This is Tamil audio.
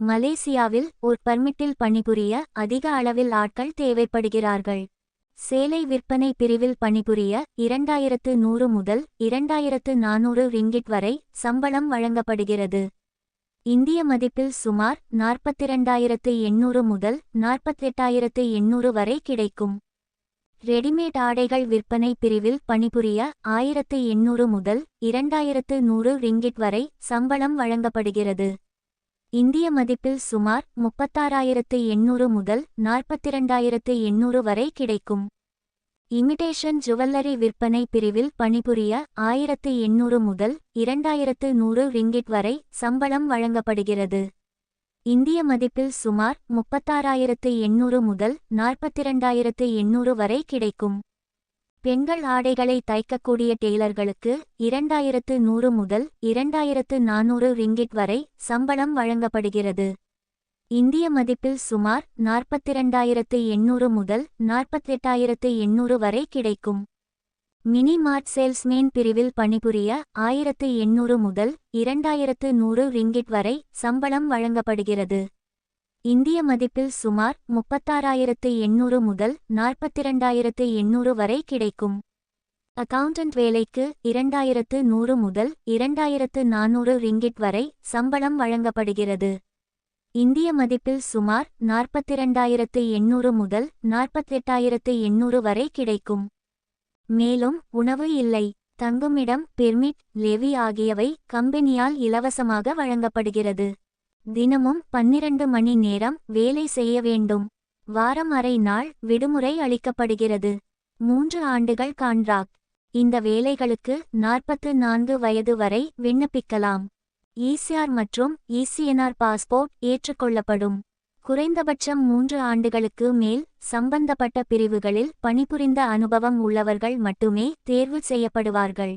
மலேசியாவில் ஒரு பர்மிட்டில் பணிபுரிய அதிக அளவில் ஆட்கள் தேவைப்படுகிறார்கள். சேலை விற்பனை பிரிவில் பணிபுரிய இரண்டாயிரத்து நூறு முதல் இரண்டாயிரத்து நானூறு ரிங்கிட் வரை சம்பளம் வழங்கப்படுகிறது. இந்திய மதிப்பில் சுமார் நாற்பத்திரண்டாயிரத்து எண்ணூறு முதல் நாற்பத்தெட்டாயிரத்து எண்ணூறு வரை கிடைக்கும். ரெடிமேட் ஆடைகள் விற்பனை பிரிவில் பணிபுரிய ஆயிரத்து எண்ணூறு முதல் இரண்டாயிரத்து நூறு ரிங்கிட் வரை சம்பளம் வழங்கப்படுகிறது. இந்திய மதிப்பில் சுமார் முப்பத்தாறாயிரத்து எண்ணூறு முதல் நாற்பத்திரண்டாயிரத்து எண்ணூறு வரை கிடைக்கும். இமிடேஷன் ஜுவல்லரி விற்பனை பிரிவில் பணிபுரிய ஆயிரத்து எண்ணூறு முதல் இரண்டாயிரத்து நூறு ரிங்கிட் வரை சம்பளம் வழங்கப்படுகிறது. இந்திய மதிப்பில் சுமார் முப்பத்தாறாயிரத்து எண்ணூறு முதல் நாற்பத்திரண்டாயிரத்து எண்ணூறு வரை கிடைக்கும். பெண்கள் ஆடைகளை தைக்கக்கூடிய டெய்லர்களுக்கு இரண்டாயிரத்து நூறு முதல் இரண்டாயிரத்து நானூறு ரிங்கிட் வரை சம்பளம் வழங்கப்படுகிறது. இந்திய மதிப்பில் சுமார் நாற்பத்திரண்டாயிரத்து எண்ணூறு முதல் நாற்பத்தெட்டாயிரத்து எண்ணூறு வரை கிடைக்கும். மினி மார்ட் சேல்ஸ்மேன் பிரிவில் பணிபுரிய ஆயிரத்து எண்ணூறு முதல் இரண்டாயிரத்து நூறு ரிங்கிட் வரை சம்பளம் வழங்கப்படுகிறது. இந்திய மதிப்பில் சுமார் முப்பத்தாறாயிரத்து எண்ணூறு முதல் நாற்பத்திரண்டாயிரத்து எண்ணூறு வரை கிடைக்கும். அக்கவுண்டன்ட் வேலைக்கு இரண்டாயிரத்து நூறு முதல் இரண்டாயிரத்து நானூறு ரிங்கிட் வரை சம்பளம் வழங்கப்படுகிறது. இந்திய மதிப்பில் சுமார் நாற்பத்திரண்டாயிரத்து எண்ணூறு முதல் நாற்பத்தெட்டாயிரத்து எண்ணூறு வரை கிடைக்கும். மேலும் உணவு இல்லை தங்குமிடம் பெர்மிட் லெவி ஆகியவை கம்பெனியால் இலவசமாக வழங்கப்படுகிறது. தினமும் பன்னிரண்டு மணி நேரம் வேலை செய்ய வேண்டும். வாரம் அரை நாள் விடுமுறை அளிக்கப்படுகிறது. மூன்று ஆண்டுகள் கான்ட்ராக்ட். இந்த வேலைகளுக்கு நாற்பத்து நான்கு வயது வரை விண்ணப்பிக்கலாம். ஈசிஆர் மற்றும் இசிஎன்ஆர் பாஸ்போர்ட் ஏற்றுக்கொள்ளப்படும். குறைந்தபட்சம் மூன்று ஆண்டுகளுக்கு மேல் சம்பந்தப்பட்ட பிரிவுகளில் பணிபுரிந்த அனுபவம் உள்ளவர்கள் மட்டுமே தேர்வு செய்யப்படுவார்கள்.